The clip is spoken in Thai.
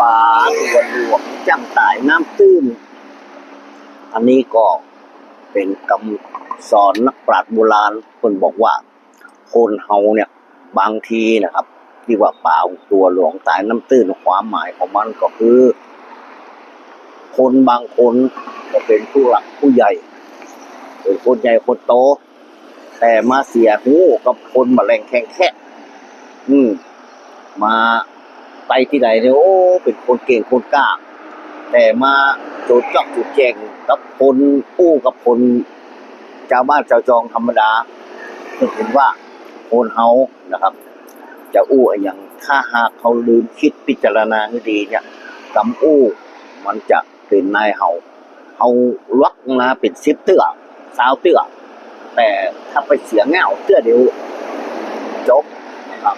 ป่าตัวหลวงจังตายน้ำตื้น อันนี้ก็เป็นคำสอนนักปราชญ์โบราณคนบอกว่า คนเฮาเนี่ยบางทีนะครับ ที่ว่าป่าตัวหลวงตายน้ำตื้นความหมายของมันก็คือ คนบางคนก็เป็นผู้หลักผู้ใหญ่เป็นคนใหญ่คนโต แต่มาเสียหูกับคนมาแรงแข่งแค่อืมมา ไปที่ไหนเนี่ยโอ้เป็นคนเก่งคนกล้า แต่มาโจดจ้องจุดแจงกับคนผู้กับคนชาวบ้านชาวจองธรรมดาเห็นว่าคนเฮานะครับ จะอู้อย่างถ้าหากเขาลืมคิดพิจารณาให้ดีเนี่ยกำอู้มันจะเป็นนายเฮาเฮาลักมาเป็นสิบเตื้อสาวเตื้อแต่ถ้าไปเสียงเงาเตื้อเดียวจบนะครับ